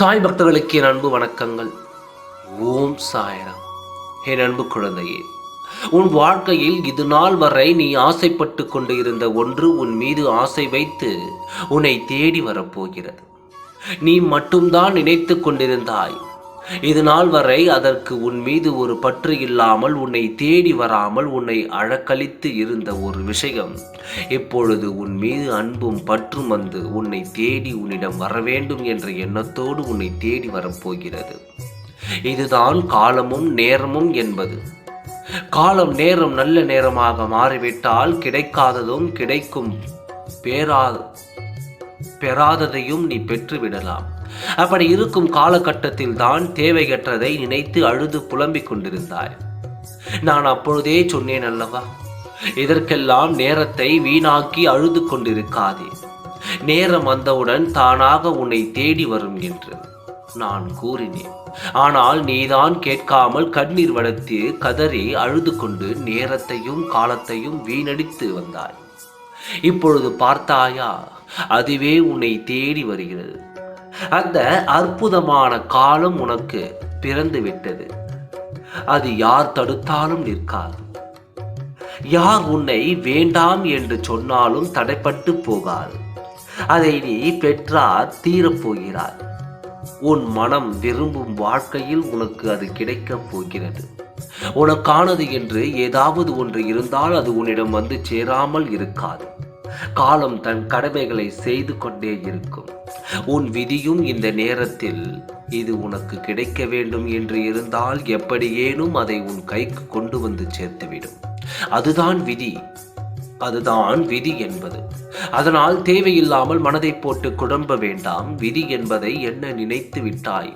சாய் பக்தர்களுக்கு என் அன்பு வணக்கங்கள். ஓம் சாயராம். என் அன்பு குழந்தையே உன் வாழ்க்கையில் இது நாள் வரை நீ ஆசைப்பட்டு கொண்டு இருந்த ஒன்று உன் மீது ஆசை வைத்து உன்னை தேடி வரப்போகிறது. நீ மட்டும்தான் நினைத்து கொண்டிருந்தாய். இது நாள் வரை அதற்கு உன் மீது ஒரு பற்று இல்லாமல் உன்னை தேடி வராமல் உன்னை அழக்களித்து இருந்த ஒரு விஷயம். இப்பொழுது உன் மீது அன்பும் பற்றும் வந்து உன்னை தேடி உன்னிடம் வர வேண்டும் என்ற எண்ணத்தோடு உன்னை தேடி வரப்போகிறது. இதுதான் காலமும் நேரமும் என்பது. காலம் நேரம் நல்ல நேரமாக மாறிவிட்டால் கிடைக்காததும் கிடைக்கும் பேரா பெறாததையும் நீ பெற்றுவிடலாம். அப்படி இருக்கும் காலகட்டத்தில் தான் தேவையற்றதை நினைத்து அழுது புலம்பிக் கொண்டிருந்தாய். நான் அப்பொழுதே சொன்னேன் அல்லவா இதற்கெல்லாம் நேரத்தை வீணாக்கி அழுது கொண்டிருக்காதே. நேரம் வந்தவுடன் தானாக உன்னை தேடி வரும் என்று நான் கூறினேன். ஆனால் நீதான் கேட்காமல் கண்ணீர் வளர்த்து கதறி அழுது கொண்டு நேரத்தையும் காலத்தையும் வீணடித்து வந்தாய். இப்பொழுது பார்த்தாயா அதுவே உன்னை தேடி வருகிறது. அந்த அற்புதமான காலம் உனக்கு பிறந்து விட்டது அது யார் தடுத்தாலும் நிற்காது. யார் உன்னை வேண்டாம் என்று சொன்னாலும் தடைப்பட்டு போகாது. அதை நீ பெற்றார் தீரப்போகிறார் உன் மனம் விரும்பும் வாழ்க்கையில் உனக்கு அது கிடைக்கப் போகிறது. உனக்கானது என்று ஏதாவது ஒன்று இருந்தால் அது உன்னிடம் வந்து சேராமல் இருக்காது. காலம் தன் கடமைகளை செய்து கொண்டே இருக்கும். உன் விதியும் இந்த நேரத்தில் இது உனக்கு கிடைக்க வேண்டும் என்று இருந்தால் எப்படியேனும் அதை உன் கைக்கு கொண்டு வந்து சேர்த்துவிடும். அதுதான் விதி. அதுதான் விதி என்பது. அதனால் தேவையில்லாமல் மனதை போட்டு குழம்ப வேண்டாம். விதி என்பதை என்ன நினைத்து விட்டாய்?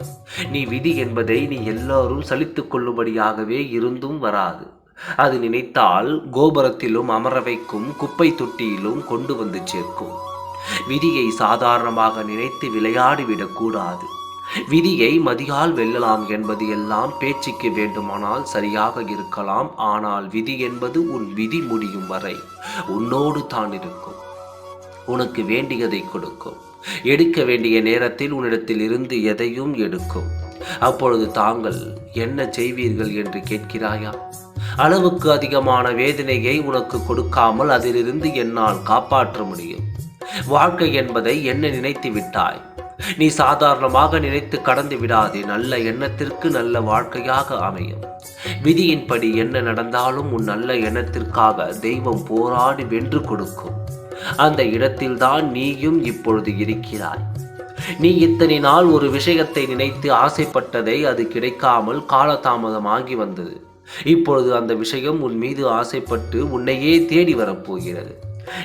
நீ விதி என்பதை நீ எல்லாரும் சலித்துக் கொள்ளும்படியாகவே இருந்தும் வராது. அது நினைத்தால் கோபுரத்திலும் அமர வைக்கும் குப்பை தொட்டியிலும் கொண்டு வந்து சேர்க்கும். விதியை சாதாரணமாக நினைத்து விளையாடிவிடக் கூடாது. விதியை மதியால் வெல்லலாம் என்பது எல்லாம் பேச்சுக்கு வேண்டுமானால் சரியாக இருக்கலாம். ஆனால் விதி என்பது உன் விதி முடியும் வரை உன்னோடு தான் இருக்கும். உனக்கு வேண்டியதை கொடுக்கும். எடுக்க வேண்டிய நேரத்தில் உன்னிடத்தில் இருந்து எதையும் எடுக்கும். அப்பொழுது தாங்கள் என்ன செய்வீர்கள் என்று கேட்கிறாயா? அளவுக்கு அதிகமான வேதனையை உனக்கு கொடுக்காமல் அதிலிருந்து என்னால் காப்பாற்ற முடியும். வாழ்க்கை என்பதை என்ன நினைத்து விட்டாய். நீ சாதாரணமாக நினைத்து கடந்து விடாதே நல்ல எண்ணத்திற்கு நல்ல வாழ்க்கையாக அமையும். விதியின்படி என்ன நடந்தாலும் உன் நல்ல எண்ணத்திற்காக தெய்வம் போராடி வென்று கொடுக்கும். அந்த இடத்தில்தான் நீயும் இப்பொழுது இருக்கிறாய். நீ இத்தனை நாள் ஒரு விஷயத்தை நினைத்து ஆசைப்பட்டதை அது கிடைக்காமல் காலதாமதமாகி வந்தது. இப்பொழுது அந்த விஷயம் உன் மீது ஆசைப்பட்டு உன்னையே தேடி வரப்போகிறது.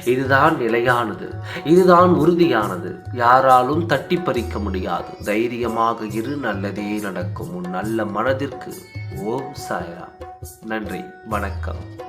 இதுதான் நிலையானது. இதுதான் உறுதியானது. யாராலும் தட்டி பறிக்க முடியாது. தைரியமாக இரு நல்லதே நடக்கும். உன் நல்ல மனதிற்கு ஓம் சாய்ராம். நன்றி. வணக்கம்.